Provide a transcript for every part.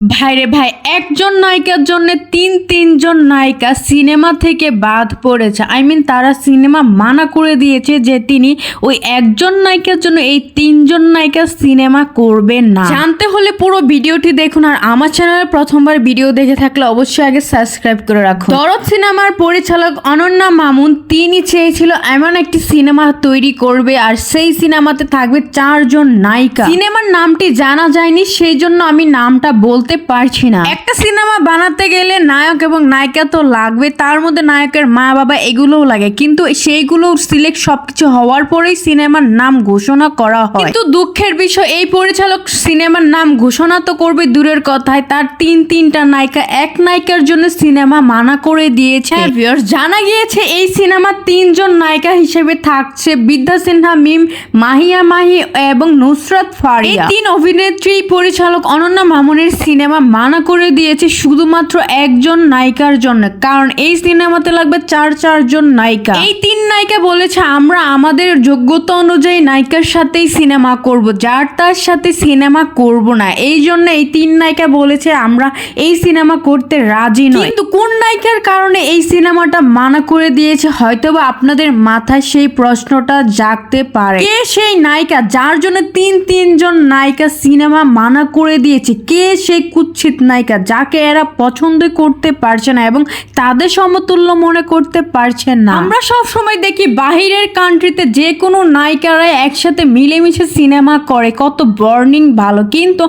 ভাইরে ভাই, একজন নায়িকার জন্য তিন তিনজন নায়িকা সিনেমা থেকে বাদ পড়েছে। আই মিন তারা সিনেমা মানা করে দিয়েছে যে তিনি ওই একজন নায়িকার জন্য এই তিনজন নায়িকা সিনেমা করবেন না। জানতে হলে পুরো ভিডিওটি দেখুন আর আমার চ্যানেলে প্রথমবার ভিডিও দেখে থাকলে অবশ্যই আগে সাবস্ক্রাইব করে রাখুন। দরদ সিনেমার পরিচালক অনন্যা মামুন, তিনি চেয়েছিল এমন একটি সিনেমা তৈরি করবে আর সেই সিনেমাতে থাকবে চারজন নায়িকা। সিনেমার নামটি জানা যায়নি, সেই জন্য আমি নামটা বলতে পারছি না। একটা সিনেমা বানাতে গেলে নায়ক এবং নায়িকা তো লাগবে তার মধ্যে নায়কের মা বাবা এগুলোও লাগে। কিন্তু সেইগুলো সিলেক্ট সবকিছু হওয়ার পরেই সিনেমার নাম ঘোষণা করা হয়। কিন্তু দুঃখের বিষয় এই পরিচালক সিনেমার নাম ঘোষণা তো করবে দূরের কথায় তার তিন তিনটা নায়িকা এক নায়িকার জন্য সিনেমা মানা করে দিয়েছে। হ্যাঁ, জানা গিয়েছে এই সিনেমা তিনজন নায়িকা হিসেবে থাকছে বিদ্যা সিনহা মিম মাহিয়া মাহি এবং নুসরাত ফারিয়া। এই তিন অভিনেত্রী পরিচালক অনন্যা মামুনের সিনেমা মানা করে দিয়েছে শুধুমাত্র একজন নায়িকার জন্য। কারণ এই সিনেমাতে লাগবে চার, চারজন নায়িকা। এই তিন নায়িকা বলেছে, আমরা আমাদের যোগ্যতা অনুযায়ী নায়িকার সাথেই সিনেমা করব, যার তার সাথে সিনেমা করব না। এই জন্য এই তিন নায়িকা বলেছে, আমরা এই সিনেমা করতে রাজি নই। কিন্তু কোন নায়িকার কারণে এই সিনেমাটা মানা করে দিয়েছে, হয়তোবা আপনাদের মাথায় সেই প্রশ্নটা জাগতে পারে। কে সেই নায়িকা, যার জন্য তিন, তিনজন নায়িকা সিনেমা মানা করে দিয়েছে? কে সেই কুৎসিত নায়িকা যাকে এরা পছন্দ করতে পারছে না এবং তাদের সমতুল্য মনে করতে পারছে না। আমরা সব সময় দেখি বাহিরের কান্ট্রিতে যে কোনো নায়িকারা একসাথে মিলেমিশে সিনেমা করে কত বার্নিং ভালো। কিন্তু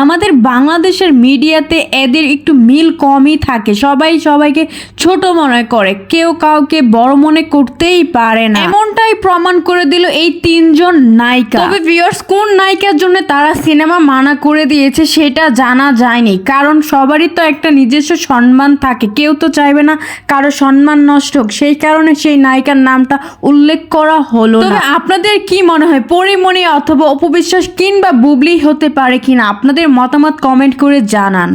আমাদের বাংলাদেশের মিডিয়াতে এদের একটু মিল কমই থাকে। সবাই সবাইকে ছোট মনে করে কেউ কাউকে বড় মনে করতেই পারে না। এমনটাই প্রমাণ করে দিল এই তিনজন নায়িকা। তবে ভিউয়ার্স কোন নায়িকার জন্য তারা সিনেমা মানা করে দিয়েছে সেটা জানা যায়নি। কারণ সবারই তো একটা নিজস্ব সম্মান থাকে। কেউ তো চাইবে না কারও সম্মান নষ্ট হোক। সেই কারণে সেই নায়িকার নামটা উল্লেখ করা হলো তবে আপনাদের কি মনে হয়, পরিমণি অথবা অপবিশ্বাস কিংবা বুবলি হতে পারে কিনা? আপনাদের মতামত কমেন্ট করে জানান।